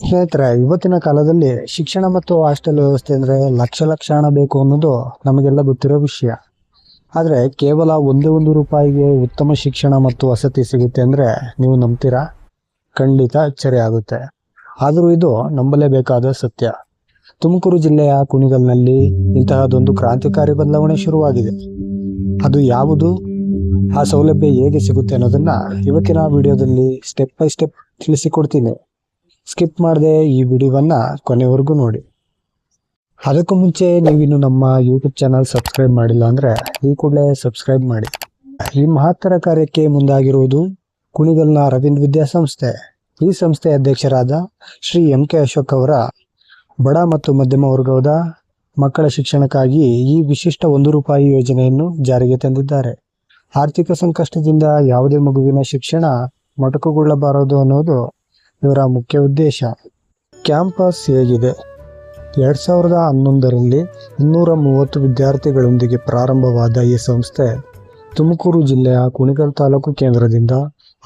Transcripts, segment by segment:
ಸ್ನೇಹಿತರೆ, ಇವತ್ತಿನ ಕಾಲದಲ್ಲಿ ಶಿಕ್ಷಣ ಮತ್ತು ಹಾಸ್ಟೆಲ್ ವ್ಯವಸ್ಥೆ ಅಂದರೆ ಲಕ್ಷ ಲಕ್ಷ ಹಣ ಬೇಕು ಅನ್ನೋದು ನಮಗೆಲ್ಲ ಗೊತ್ತಿರೋ ವಿಷಯ. ಆದರೆ ಕೇವಲ ಒಂದೇ ಒಂದು ರೂಪಾಯಿಗೆ ಉತ್ತಮ ಶಿಕ್ಷಣ ಮತ್ತು ವಸತಿ ಸಿಗುತ್ತೆ ಅಂದರೆ ನೀವು ನಂಬ್ತೀರಾ? ಖಂಡಿತ ಅಚ್ಚರಿ ಆಗುತ್ತೆ. ಆದರೂ ಇದು ನಂಬಲೇಬೇಕಾದ ಸತ್ಯ. ತುಮಕೂರು ಜಿಲ್ಲೆಯ ಕುಣಿಗಲ್ನಲ್ಲಿ ಇಂತಹದೊಂದು ಕ್ರಾಂತಿಕಾರಿ ಬದಲಾವಣೆ ಶುರುವಾಗಿದೆ. ಅದು ಯಾವುದು? ಆ ಸೌಲಭ್ಯ ಹೇಗೆ ಸಿಗುತ್ತೆ ಅನ್ನೋದನ್ನ ಇವತ್ತಿನ ವಿಡಿಯೋದಲ್ಲಿ ಸ್ಟೆಪ್ ಬೈ ಸ್ಟೆಪ್ ತಿಳಿಸಿಕೊಡ್ತೀನಿ. ಸ್ಕಿಪ್ ಮಾಡದೆ ಈ ವಿಡಿಯೋವನ್ನ ಕೊನೆವರೆಗೂ ನೋಡಿ. ಅದಕ್ಕೂ ಮುಂಚೆ ನೀವಿನ್ನು ನಮ್ಮ ಯೂಟ್ಯೂಬ್ ಚಾನಲ್ ಸಬ್ಸ್ಕ್ರೈಬ್ ಮಾಡಿಲ್ಲ ಅಂದರೆ ಈ ಕೂಡಲೇ ಸಬ್ಸ್ಕ್ರೈಬ್ ಮಾಡಿ. ಈ ಮಹತ್ತರ ಕಾರ್ಯಕ್ಕೆ ಮುಂದಾಗಿರುವುದು ಕುಣಿಗಲ್ನ ಅರವಿಂದ್ ವಿದ್ಯಾಸಂಸ್ಥೆ. ಈ ಸಂಸ್ಥೆ ಅಧ್ಯಕ್ಷರಾದ ಶ್ರೀ ಎಂ ಕೆ ಅಶೋಕ್ ಅವರ ಬಡ ಮತ್ತು ಮಧ್ಯಮ ವರ್ಗದ ಮಕ್ಕಳ ಶಿಕ್ಷಣಕ್ಕಾಗಿ ಈ ವಿಶಿಷ್ಟ ಒಂದು ರೂಪಾಯಿ ಯೋಜನೆಯನ್ನು ಜಾರಿಗೆ ತಂದಿದ್ದಾರೆ. ಆರ್ಥಿಕ ಸಂಕಷ್ಟದಿಂದ ಯಾವುದೇ ಮಗುವಿನ ಶಿಕ್ಷಣ ಮೊಟಕುಗೊಳ್ಳಬಾರದು ಅನ್ನೋದು ಇವರ ಮುಖ್ಯ ಉದ್ದೇಶ ಕ್ಯಾಂಪಸ್ ಹೇಗಿದೆ. ಎರಡು ಸಾವಿರದ ಹನ್ನೊಂದರಲ್ಲಿ ಇನ್ನೂರ ಮೂವತ್ತು ವಿದ್ಯಾರ್ಥಿಗಳೊಂದಿಗೆ ಪ್ರಾರಂಭವಾದ ಈ ಸಂಸ್ಥೆ ತುಮಕೂರು ಜಿಲ್ಲೆಯ ಕುಣಿಗಲ್ ತಾಲೂಕು ಕೇಂದ್ರದಿಂದ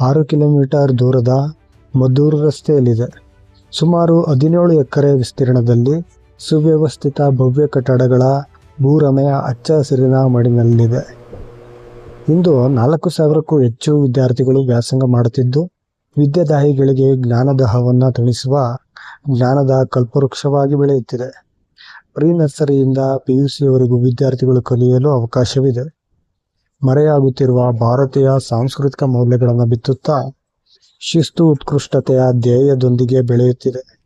ಆರು ಕಿಲೋಮೀಟರ್ ದೂರದ ಮದ್ದೂರು ರಸ್ತೆಯಲ್ಲಿದೆ. ಸುಮಾರು ಹದಿನೇಳು ಎಕರೆ ವಿಸ್ತೀರ್ಣದಲ್ಲಿ ಸುವ್ಯವಸ್ಥಿತ ಭವ್ಯ ಕಟ್ಟಡಗಳ ಭೂರಮೆಯ ಹಚ್ಚ ಹಸಿರಿನ ಮಡಿನಲ್ಲಿದೆ. ಇಂದು ನಾಲ್ಕು ಸಾವಿರಕ್ಕೂ ಹೆಚ್ಚು ವಿದ್ಯಾರ್ಥಿಗಳು ವ್ಯಾಸಂಗ ಮಾಡುತ್ತಿದ್ದು ವಿದ್ಯಾದಾಹಿಗಳಿಗೆ ಜ್ಞಾನದಾಹವನ್ನು ತಣಿಸುವ ಜ್ಞಾನದ ಕಲ್ಪವೃಕ್ಷವಾಗಿ ಬೆಳೆಯುತ್ತಿದೆ. ಪ್ರೀ ನರ್ಸರಿಯಿಂದ ಪಿಯುಸಿಯವರೆಗೂ ವಿದ್ಯಾರ್ಥಿಗಳು ಕಲಿಯಲು ಅವಕಾಶವಿದೆ. ಮರೆಯಾಗುತ್ತಿರುವ ಭಾರತೀಯ ಸಾಂಸ್ಕೃತಿಕ ಮೌಲ್ಯಗಳನ್ನು ಬಿತ್ತುತ್ತಾ ಶಿಸ್ತು, ಉತ್ಕೃಷ್ಟತೆಯ ಧ್ಯೇಯದೊಂದಿಗೆ ಬೆಳೆಯುತ್ತಿದೆ.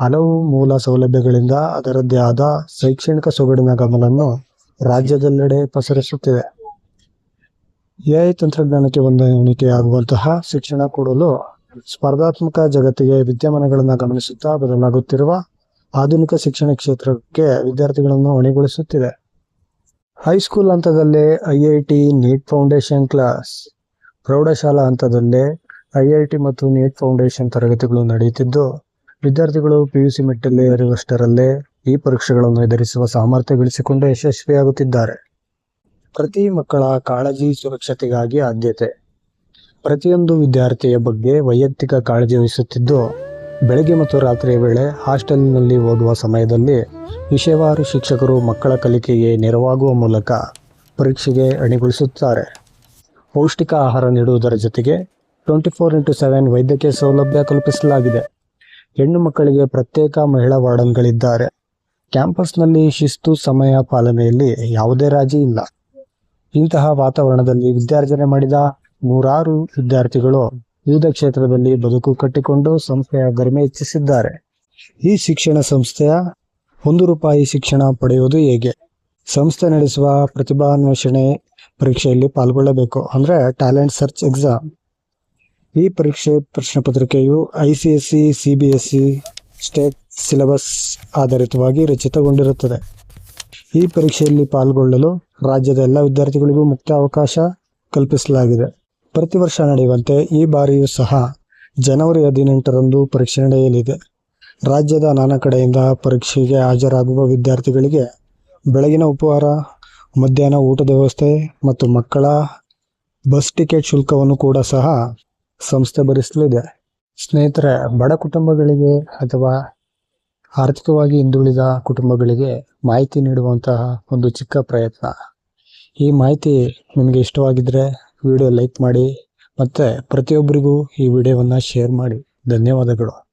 ಹಲವು ಮೂಲ ಸೌಲಭ್ಯಗಳಿಂದ ಅದರದ್ದೇ ಆದ ಶೈಕ್ಷಣಿಕ ಸೊಗಡಿನ ಗಮನವನ್ನು ರಾಜ್ಯದೆಲ್ಲೆಡೆ ಪಸರಿಸುತ್ತಿದೆ. ಎಐ ತಂತ್ರಜ್ಞಾನಕ್ಕೆ ಹೊಂದಾಣಿಕೆಯಾಗುವಂತಹ ಶಿಕ್ಷಣ ಕೊಡಲು ಸ್ಪರ್ಧಾತ್ಮಕ ಜಗತ್ತಿಗೆ ವಿದ್ಯಮಾನಗಳನ್ನು ಗಮನಿಸುತ್ತಾ ಬದಲಾಗುತ್ತಿರುವ ಆಧುನಿಕ ಶಿಕ್ಷಣ ಕ್ಷೇತ್ರಕ್ಕೆ ವಿದ್ಯಾರ್ಥಿಗಳನ್ನು ಹೊಣೆಗೊಳಿಸುತ್ತಿದೆ. ಹೈಸ್ಕೂಲ್ ಹಂತದಲ್ಲೇ ಟಿ ನೀಟ್ ಫೌಂಡೇಶನ್ ಕ್ಲಾಸ್, ಪ್ರೌಢಶಾಲಾ ಹಂತದಲ್ಲೇ ಟಿ ಮತ್ತು ನೀಟ್ ಫೌಂಡೇಶನ್ ತರಗತಿಗಳು ನಡೆಯುತ್ತಿದ್ದು, ವಿದ್ಯಾರ್ಥಿಗಳು ಪಿ ಯು ಸಿ ಮೆಟ್ಟಲ್ಲಿ ಅರಿವಷ್ಟರಲ್ಲೇ ಈ ಪರೀಕ್ಷೆಗಳನ್ನು ಎದುರಿಸುವ ಸಾಮರ್ಥ್ಯ ಗಳಿಸಿಕೊಂಡು ಯಶಸ್ವಿಯಾಗುತ್ತಿದ್ದಾರೆ. ಪ್ರತಿ ಮಕ್ಕಳ ಕಾಳಜಿ ಸುರಕ್ಷತೆಗಾಗಿ ಆದ್ಯತೆ. ಪ್ರತಿಯೊಂದು ವಿದ್ಯಾರ್ಥಿಯ ಬಗ್ಗೆ ವೈಯಕ್ತಿಕ ಕಾಳಜಿ ವಹಿಸುತ್ತಿದ್ದು, ಬೆಳಗ್ಗೆ ಮತ್ತು ರಾತ್ರಿಯ ವೇಳೆ ಹಾಸ್ಟೆಲ್ನಲ್ಲಿ ಓದುವ ಸಮಯದಲ್ಲಿ ವಿಷಯವಾರು ಶಿಕ್ಷಕರು ಮಕ್ಕಳ ಕಲಿಕೆಗೆ ನೆರವಾಗುವ ಮೂಲಕ ಪರೀಕ್ಷೆಗೆ ಅಣಿಗೊಳಿಸುತ್ತಾರೆ. ಪೌಷ್ಟಿಕ ಆಹಾರ ನೀಡುವುದರ ಜೊತೆಗೆ ಟ್ವೆಂಟಿ ಫೋರ್ ಇಂಟು ಸೆವೆನ್ ವೈದ್ಯಕೀಯ ಸೌಲಭ್ಯ ಕಲ್ಪಿಸಲಾಗಿದೆ. ಹೆಣ್ಣು ಮಕ್ಕಳಿಗೆ ಪ್ರತ್ಯೇಕ ಮಹಿಳಾ ವಾರ್ಡನ್ಗಳಿದ್ದಾರೆ. ಕ್ಯಾಂಪಸ್ನಲ್ಲಿ ಶಿಸ್ತು, ಸಮಯ ಪಾಲನೆಯಲ್ಲಿ ಯಾವುದೇ ರಾಜಿ ಇಲ್ಲ. ಇಂತಹ ವಾತಾವರಣದಲ್ಲಿ ವಿದ್ಯಾರ್ಜನೆ ಮಾಡಿದ ನೂರಾರು ವಿದ್ಯಾರ್ಥಿಗಳು ವಿವಿಧ ಕ್ಷೇತ್ರದಲ್ಲಿ ಬದುಕು ಕಟ್ಟಿಕೊಂಡು ಸಂಸ್ಥೆಯ ಗರಿಮೆ ಹೆಚ್ಚಿಸಿದ್ದಾರೆ. ಈ ಶಿಕ್ಷಣ ಸಂಸ್ಥೆಯ ಒಂದು ರೂಪಾಯಿ ಶಿಕ್ಷಣ ಪಡೆಯುವುದು ಹೇಗೆ? ಸಂಸ್ಥೆ ನಡೆಸುವ ಪ್ರತಿಭಾನ್ವೇಷಣೆ ಪರೀಕ್ಷೆಯಲ್ಲಿ ಪಾಲ್ಗೊಳ್ಳಬೇಕು ಅಂದರೆ ಟ್ಯಾಲೆಂಟ್ ಸರ್ಚ್ ಎಕ್ಸಾಮ್ ಈ ಪರೀಕ್ಷೆ ಪ್ರಶ್ನೆ ಪತ್ರಿಕೆಯು I C S C C B S C state syllabus ಆಧಾರಿತವಾಗಿ ರಚಿತಗೊಂಡಿರುತ್ತದೆ. ಈ ಪರೀಕ್ಷೆಯಲ್ಲಿ ಪಾಲ್ಗೊಳ್ಳಲು ರಾಜ್ಯದ ಎಲ್ಲ ವಿದ್ಯಾರ್ಥಿಗಳಿಗೂ ಮುಕ್ತ ಅವಕಾಶ ಕಲ್ಪಿಸಲಾಗಿದೆ. ಪ್ರತಿ ವರ್ಷ ನಡೆಯುವಂತೆ ಈ ಬಾರಿಯೂ ಸಹ ಜನವರಿ ಹದಿನೆಂಟರಂದು ಪರೀಕ್ಷೆ ನಡೆಯಲಿದೆ. ರಾಜ್ಯದ ನಾನಾ ಕಡೆಯಿಂದ ಪರೀಕ್ಷೆಗೆ ಹಾಜರಾಗುವ ವಿದ್ಯಾರ್ಥಿಗಳಿಗೆ ಬೆಳಗಿನ ಉಪಹಾರ, ಮಧ್ಯಾಹ್ನ ಊಟದ ವ್ಯವಸ್ಥೆ ಮತ್ತು ಮಕ್ಕಳ ಬಸ್ ಟಿಕೆಟ್ ಶುಲ್ಕವನ್ನು ಕೂಡ ಸಹ ಸಂಸ್ಥೆ ಭರಿಸಲಿದೆ. ಸ್ನೇಹಿತರೆ, ಬಡ ಕುಟುಂಬಗಳಿಗೆ ಅಥವಾ ಆರ್ಥಿಕವಾಗಿ ಹಿಂದುಳಿದ ಕುಟುಂಬಗಳಿಗೆ ಮಾಹಿತಿ ನೀಡುವಂತಹ ಒಂದು ಚಿಕ್ಕ ಪ್ರಯತ್ನ. ಈ ಮಾಹಿತಿ ನಿಮಗೆ ಇಷ್ಟವಾಗಿದ್ದರೆ ವಿಡಿಯೋ ಲೈಕ್ ಮಾಡಿ ಮತ್ತು ಪ್ರತಿಯೊಬ್ಬರಿಗೂ ಈ ವಿಡಿಯೋವನ್ನು ಶೇರ್ ಮಾಡಿ. ಧನ್ಯವಾದಗಳು.